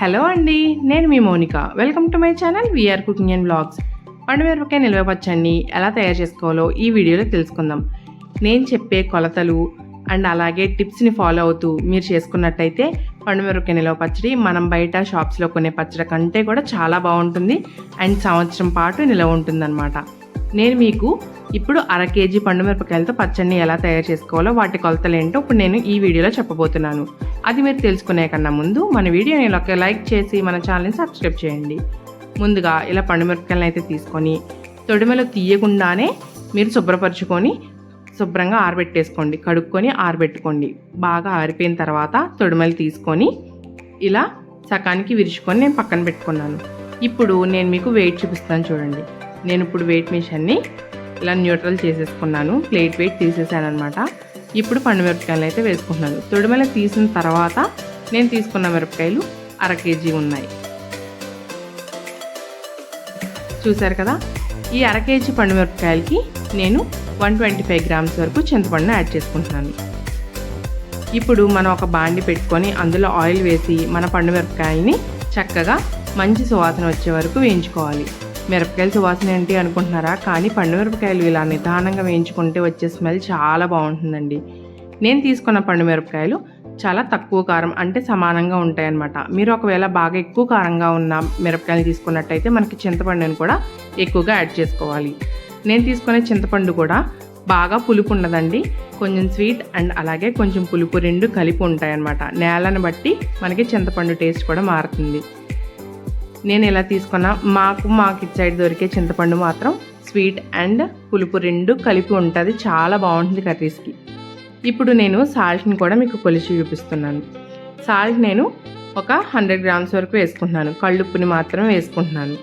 Hello అండి నేను మీ Mounika. Welcome to my channel VR cooking and blogs. పండుమిరపకాయ నిల్వ పచ్చడిని ఎలా తయారు చేసుకోవాలో ఈ వీడియోలో తెలుసుకుందాం. నేను చెప్పే కొలతలు అండ్ అలాగే టిప్స్ని ఫాలో అవుతూ మీరు చేసుకున్నట్టయితే పండుమిరపకాయ నిల్వ పచ్చడి మనం బయట షాప్స్లో కొనే పచ్చడి కంటే కూడా చాలా బాగుంటుంది. అండ్ సంవత్సరం పాటు నిల్వ ఉంటుందన్నమాట. నేను మీకు ఇప్పుడు అర కేజీ పండు మిరపకాయలతో పచ్చడిని ఎలా తయారు చేసుకోవాలో వాటి కొలతలు ఏంటో ఇప్పుడు నేను ఈ వీడియోలో చెప్పబోతున్నాను. అది మీరు తెలుసుకునే కన్నా ముందు మన వీడియోని ఒక లైక్ చేసి మన ఛానల్ని సబ్స్క్రైబ్ చేయండి. ముందుగా ఇలా పండు మిరపకాయలను అయితే తీసుకొని తొడిమలో తీయకుండానే మీరు శుభ్రపరచుకొని శుభ్రంగా ఆరబెట్టేసుకోండి. కడుక్కొని ఆరబెట్టుకోండి. బాగా ఆరిపోయిన తర్వాత తొడిమలు తీసుకొని ఇలా సకానికి విరుచుకొని నేను పక్కన పెట్టుకున్నాను. ఇప్పుడు నేను మీకు వెయిట్ చూపిస్తాను చూడండి. నేను ఇప్పుడు వెయిట్ మిషన్ని ఇలా న్యూట్రల్ చేసేసుకున్నాను. ప్లేట్ వెయిట్ తీసేసాను అనమాట ఇప్పుడు పండు మిరపకాయలు అయితే వేసుకుంటున్నాను. తొడిమల తీసిన తర్వాత నేను తీసుకున్న మిరపకాయలు అర కేజీ ఉన్నాయి. చూసారు కదా? ఈ అర కేజీ పండు మిరపకాయలకి నేను వన్ ట్వంటీ ఫైవ్ గ్రామ్స్ వరకు చింతపండును యాడ్ చేసుకుంటున్నాను. ఇప్పుడు మనం ఒక బాండి పెట్టుకొని అందులో ఆయిల్ వేసి మన పండు మిరపకాయల్ని చక్కగా మంచి సువాసన వచ్చే వరకు వేయించుకోవాలి. మిరపకాయల సువాసన ఏంటి అనుకుంటున్నారా? కానీ పండు మిరపకాయలు ఇలా నిదానంగా వేయించుకుంటే వచ్చే స్మెల్ చాలా బాగుంటుందండి. నేను తీసుకున్న పండు మిరపకాయలు చాలా తక్కువ కారం అంటే సమానంగా ఉంటాయన్నమాట. మీరు ఒకవేళ బాగా ఎక్కువ కారంగా ఉన్న మిరపకాయలు తీసుకున్నట్టయితే మనకి చింతపండుని కూడా ఎక్కువగా యాడ్ చేసుకోవాలి. నేను తీసుకునే చింతపండు కూడా బాగా పులుపు ఉండదండి. కొంచెం స్వీట్ అండ్ అలాగే కొంచెం పులుపు రెండు కలిపి ఉంటాయన్నమాట. నేలను బట్టి మనకి చింతపండు టేస్ట్ కూడా మారుతుంది. నేను ఎలా తీసుకున్నా మాకు మాకు ఇటు సైడ్ దొరికే చింతపండు మాత్రం స్వీట్ అండ్ పులుపు రెండు కలిపి ఉంటుంది. చాలా బాగుంటుంది కర్రీస్కి. ఇప్పుడు నేను సాల్ట్ని కూడా మీకు కొలిచి చూపిస్తున్నాను. సాల్ట్ నేను ఒక హండ్రెడ్ గ్రామ్స్ వరకు వేసుకుంటున్నాను. కళ్ళుప్పుని మాత్రం వేసుకుంటున్నాను.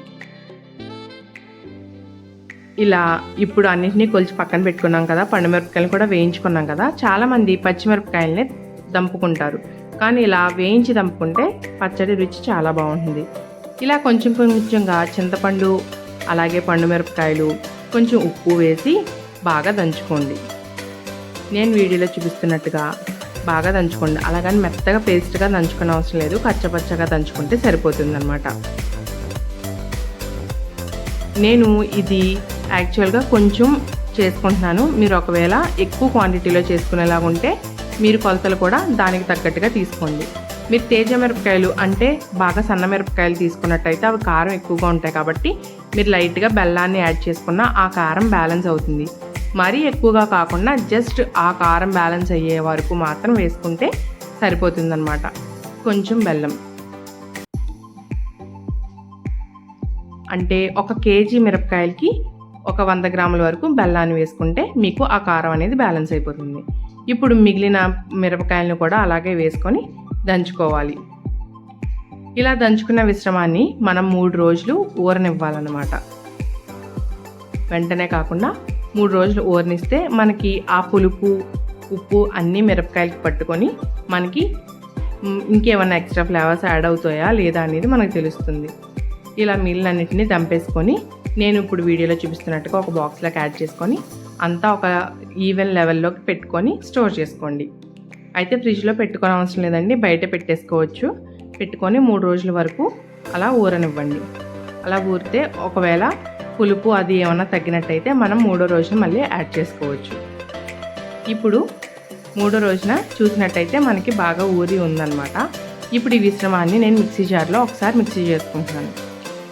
ఇలా ఇప్పుడు అన్నింటినీ కొలిచి పక్కన పెట్టుకున్నాం కదా పండుమిరపకాయలు కూడా వేయించుకున్నాం కదా చాలామంది పచ్చిమిరపకాయలనే దంపుకుంటారు. కానీ ఇలా వేయించి దంపుకుంటే పచ్చడి రుచి చాలా బాగుంటుంది. ఇలా కొంచెం కొంచెంగా చింతపండు అలాగే పండు మిరపకాయలు కొంచెం ఉప్పు వేసి బాగా దంచుకోండి. నేను వీడియోలో చూపిస్తున్నట్టుగా బాగా దంచుకోండి. అలాగని మెత్తగా పేస్ట్గా దంచుకునే అవసరం లేదు. కచ్చపచ్చగా దంచుకుంటే సరిపోతుందన్నమాట. నేను ఇది యాక్చువల్గా కొంచెం చేసుకుంటున్నాను. మీరు ఒకవేళ ఎక్కువ క్వాంటిటీలో చేసుకునేలాగా ఉంటే మీరు కొలతలు కూడా దానికి తగ్గట్టుగా తీసుకోండి. మీరు తేజ మిరపకాయలు అంటే బాగా సన్న మిరపకాయలు తీసుకున్నట్టయితే అవి కారం ఎక్కువగా ఉంటాయి కాబట్టి మీరు లైట్గా బెల్లాన్ని యాడ్ చేసుకున్న ఆ కారం బ్యాలెన్స్ అవుతుంది. మరీ ఎక్కువగా కాకుండా జస్ట్ ఆ కారం బ్యాలెన్స్ అయ్యే వరకు మాత్రం వేసుకుంటే సరిపోతుందన్నమాట. కొంచెం బెల్లం. అంటే ఒక కేజీ మిరపకాయలకి ఒక వంద గ్రాముల వరకు బెల్లాన్ని వేసుకుంటే మీకు ఆ కారం అనేది బ్యాలెన్స్ అయిపోతుంది. ఇప్పుడు మిగిలిన మిరపకాయలను కూడా అలాగే వేసుకొని దంచుకోవాలి. ఇలా దంచుకున్న మిశ్రమాన్ని మనం మూడు రోజులు ఊరనివ్వాలన్నమాట. వెంటనే కాకుండా మూడు రోజులు ఊరనిస్తే మనకి ఆ పులుపు ఉప్పు అన్నీ మిరపకాయలకి పట్టుకొని మనకి ఇంకేమైనా ఎక్స్ట్రా ఫ్లేవర్స్ యాడ్ అవుతాయా లేదా అనేది మనకు తెలుస్తుంది. ఇలా మిల్లన్నింటినీ దంపేసుకొని నేను ఇప్పుడు వీడియోలో చూపిస్తున్నట్టుగా ఒక బాక్స్లోకి యాడ్ చేసుకొని అంతా ఒక ఈవెన్ లెవెల్లోకి పెట్టుకొని స్టోర్ చేసుకోండి. అయితే ఫ్రిడ్జ్లో పెట్టుకోని అవసరం లేదండి. బయట పెట్టేసుకోవచ్చు. పెట్టుకొని మూడు రోజుల వరకు అలా ఊరనివ్వండి. అలా ఊరితే ఒకవేళ పులుపు అది ఏమైనా తగ్గినట్టయితే మనం మూడో రోజున మళ్ళీ యాడ్ చేసుకోవచ్చు. ఇప్పుడు మూడో రోజున చూసినట్టయితే మనకి బాగా ఊరి ఉందన్నమాట. ఇప్పుడు ఈ విశ్రమాన్ని నేను మిక్సీ జార్లో ఒకసారి మిక్సీ చేసుకుంటున్నాను.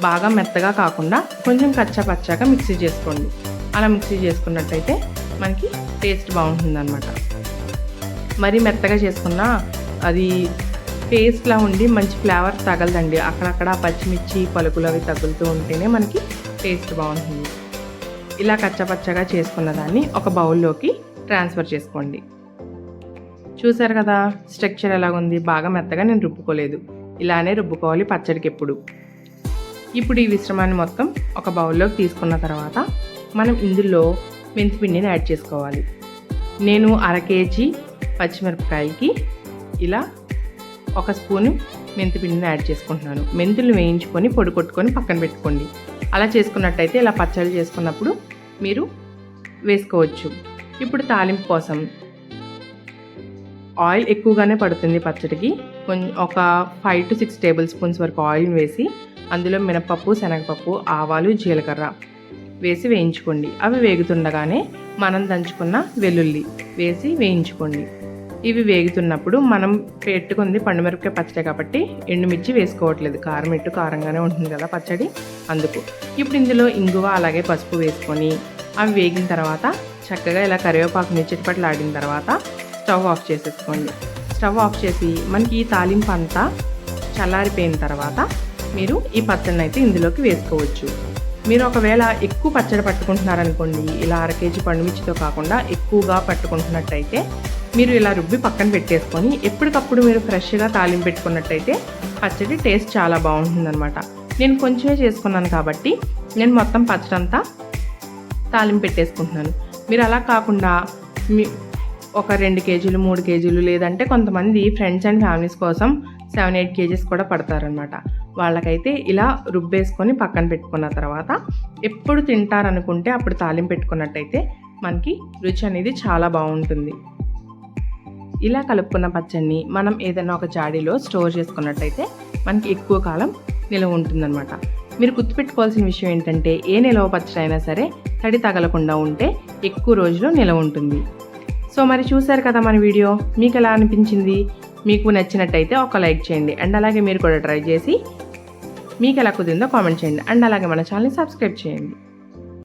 బాగా మెత్తగా కాకుండా కొంచెం కచ్చా పచ్చాగా మిక్సీ చేసుకోండి. అలా మిక్సీ చేసుకున్నట్టయితే మనకి టేస్ట్ బాగుంటుంది మరీ మెత్తగా చేసుకున్నా అది పేస్ట్లా ఉండి మంచి ఫ్లేవర్ తగలదండి. అక్కడక్కడ పచ్చిమిర్చి పలుకులు అవి తగులుతూ ఉంటేనే మనకి టేస్ట్ బాగుంటుంది. ఇలా కచ్చపచ్చగా చేసుకున్న దాన్ని ఒక బౌల్లోకి ట్రాన్స్ఫర్ చేసుకోండి. చూసారు కదా స్ట్రక్చర్ ఎలాగుంది? బాగా మెత్తగా నేను రుబ్బుకోలేదు. ఇలానే రుబ్బుకోవాలి పచ్చడికి ఎప్పుడు ఇప్పుడు ఈ విశ్రమాన్ని మొత్తం ఒక బౌల్లోకి తీసుకున్న తర్వాత మనం ఇందులో మెంతిపిండిని యాడ్ చేసుకోవాలి. నేను అర కేజీ పచ్చిమిరపకాయకి ఇలా ఒక స్పూను మెంతిపిండిని యాడ్ చేసుకుంటున్నాను. మెంతులు వేయించుకొని పొడి కొట్టుకొని పక్కన పెట్టుకోండి. అలా చేసుకున్నట్టయితే ఇలా పచ్చడి చేసుకున్నప్పుడు మీరు వేసుకోవచ్చు. ఇప్పుడు తాలింపు కోసం ఆయిల్ ఎక్కువగానే పడుతుంది పచ్చడికి. కొంచెం ఒక five to six tablespoons వరకు ఆయిల్ వేసి అందులో మినపప్పు శనగపప్పు ఆవాలు జీలకర్ర వేసి వేయించుకోండి. అవి వేగుతుండగానే మనం దంచుకున్న వెల్లుల్లి వేసి వేయించుకోండి. ఇవి వేగుతున్నప్పుడు మనం పెట్టుకుంది పండుమిరపకాయ పచ్చడి కాబట్టి ఎండుమిర్చి వేసుకోవట్లేదు. కారం ఎట్టు కారంగానే ఉంటుంది కదా పచ్చడి. అందుకు ఇప్పుడు ఇందులో ఇంగువ అలాగే పసుపు వేసుకొని అవి వేగిన తర్వాత చక్కగా ఇలా కరివేపాకు చిటిపట్లు ఆడిన తర్వాత స్టవ్ ఆఫ్ చేసేసుకోండి. స్టవ్ ఆఫ్ చేసి మనకి ఈ తాలింపు అంతా చల్లారిపోయిన తర్వాత మీరు ఈ పచ్చడిని అయితే ఇందులోకి వేసుకోవచ్చు. మీరు ఒకవేళ ఎక్కువ పచ్చడి పట్టుకుంటున్నారనుకోండి ఇలా అర కేజీ పండుమిర్చితో కాకుండా ఎక్కువగా పట్టుకుంటున్నట్టయితే మీరు ఇలా రుబ్బి పక్కన పెట్టేసుకొని ఎప్పటికప్పుడు మీరు ఫ్రెష్గా తాలింపు పెట్టుకున్నట్టయితే పచ్చడి టేస్ట్ చాలా బాగుంటుందన్నమాట. నేను కొంచెమే చేసుకున్నాను కాబట్టి నేను మొత్తం పచ్చడి అంతా తాలింపు పెట్టేసుకుంటున్నాను. మీరు అలా కాకుండా మీ ఒక రెండు కేజీలు మూడు కేజీలు లేదంటే కొంతమంది ఫ్రెండ్స్ అండ్ ఫ్యామిలీస్ కోసం సెవెన్ ఎయిట్ కేజీస్ కూడా పడతారనమాట వాళ్ళకైతే ఇలా రుబ్బేసుకొని పక్కన పెట్టుకున్న తర్వాత ఎప్పుడు తింటారనుకుంటే అప్పుడు తాలింపు పెట్టుకున్నట్టయితే మనకి రుచి అనేది చాలా బాగుంటుంది. ఇలా కలుపుకున్న పచ్చడిని మనం ఏదైనా ఒక జాడీలో స్టోర్ చేసుకున్నట్టయితే మనకి ఎక్కువ కాలం నిలవ ఉంటుందన్నమాట. మీరు గుర్తుపెట్టుకోవాల్సిన విషయం ఏంటంటే ఏ నిలవ పచ్చడి అయినా సరే తడి తగలకుండా ఉంటే ఎక్కువ రోజులు నిలవ ఉంటుంది. సో మరి చూసారు కదా మన వీడియో? మీకు ఎలా అనిపించింది? మీకు నచ్చినట్టయితే ఒక లైక్ చేయండి. అండ్ అలాగే మీరు కూడా ట్రై చేసి మీకు ఎలా కుదిరిందో కామెంట్ చేయండి. అండ్ అలాగే మన ఛానల్ని సబ్స్క్రైబ్ చేయండి.